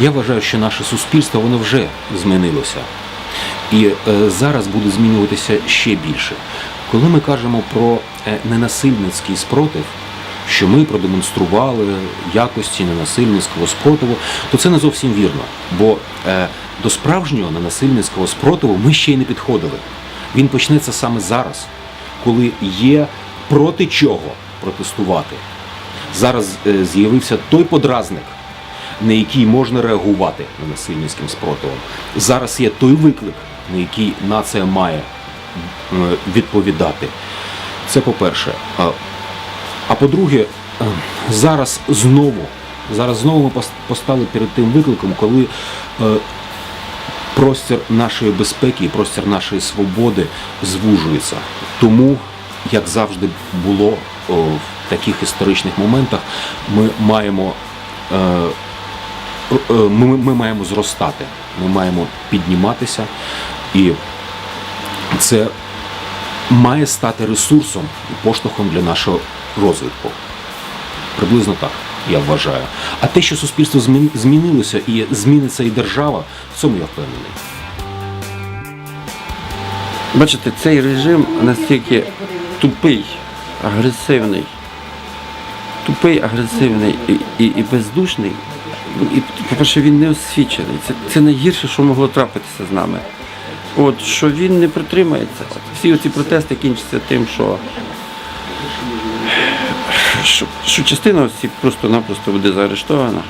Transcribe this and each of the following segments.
Я вважаю, що наше суспільство воно вже змінилося. І е, зараз буде змінюватися ще більше. Коли ми кажемо про е, ненасильницький спротив, що ми продемонстрували якості ненасильницького спротиву, то це не зовсім вірно. Бо е, до справжнього ненасильницького спротиву ми ще й не підходили. Він почнеться саме зараз, коли є проти чого протестувати. Зараз з'явився той подразник, на який можна реагувати ненасильницьким спротивом. Зараз є той виклик, на який нація має е, відповідати. Це по-перше. А- по-друге, е, зараз знову, зараз знову ми постали перед тим викликом, коли е, простір нашої безпеки і простір нашої свободи звужується. Тому, як завжди було в таких історичних моментах, ми маємо, ми, ми маємо зростати, ми маємо підніматися, і це має стати ресурсом і поштовхом для нашого розвитку. Приблизно так, я вважаю. А те, що суспільство змінилося і зміниться і держава, в цьому я впевнений. Бачите, цей режим настільки тупий, агресивний, тупий, агресивний і, і, і бездушний. І, по-перше, він не освічений. Це, це найгірше, що могло трапитися з нами. От, що він не притримається. Всі ці протести кінчаться тим, що, що, що частина осіб просто-напросто буде заарештована.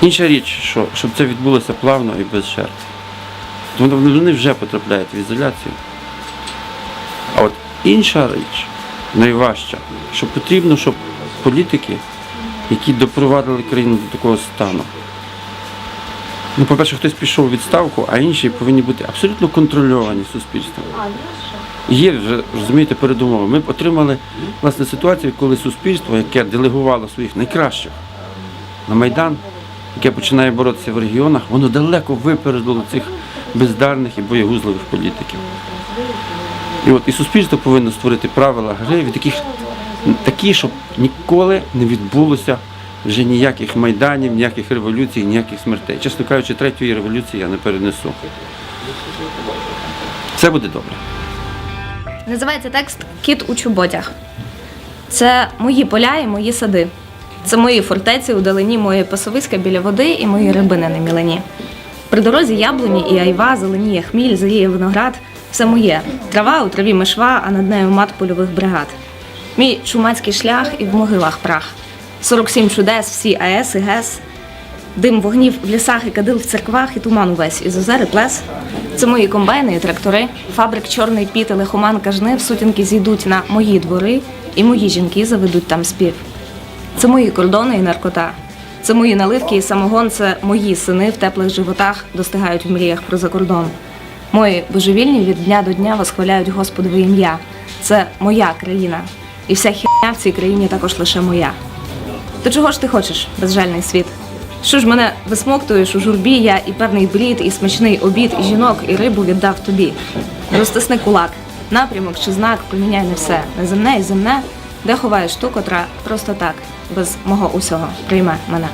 Інша річ, що, щоб це відбулося плавно і без жертв. Тому вони вже потрапляють в ізоляцію. А от інша річ, найважча, що потрібно, щоб політики, які допровадили країну до такого стану, ну, по-перше, хтось пішов у відставку, а інші повинні бути абсолютно контрольовані суспільством. Є вже, розумієте, передумови. Ми отримали власне ситуацію, коли суспільство, яке делегувало своїх найкращих на Майдан, яке починає боротися в регіонах, воно далеко випередило цих бездарних і боєгузливих політиків. І от і суспільство повинно створити правила гри, від яких такі, щоб ніколи не відбулося вже ніяких майданів, ніяких революцій, ніяких смертей. Чесно кажучи, третьої революції я не перенесу. Все буде добре. Називається текст Кіт у чоботях. Це мої поля і мої сади. Це мої фортеці у далині, моє пасовиська біля води і мої рибини на мілені. При дорозі яблуні і айва, зеленіє хміль, зріє виноград. Все моє. Трава у траві мишва, а над нею мат польових бригад. Мій чумацький шлях і в могилах прах. 47 чудес, всі АЕС і ГЕС. Дим вогнів в лісах і кадил в церквах, і туман увесь і плес. Це мої комбайни і трактори. Фабрик чорний піт і лихоманка жнив, сутінки зійдуть на мої двори, і мої жінки заведуть там спів. Це мої кордони і наркота. Це мої наливки і самогон, це мої сини в теплих животах достигають в мріях про закордон. Мої божевільні від дня до дня восхваляють Господове ім'я. Це моя країна. І вся хіня в цій країні також лише моя. То чого ж ти хочеш, безжальний світ? Що ж мене висмоктуєш у журбі, я і певний брід, і смачний обід, і жінок, і рибу віддав тобі. Розтисни кулак, напрямок чи знак, поміняй не все. Неземне і земне, де ховаєш ту, котра просто так, без мого усього, прийме мене.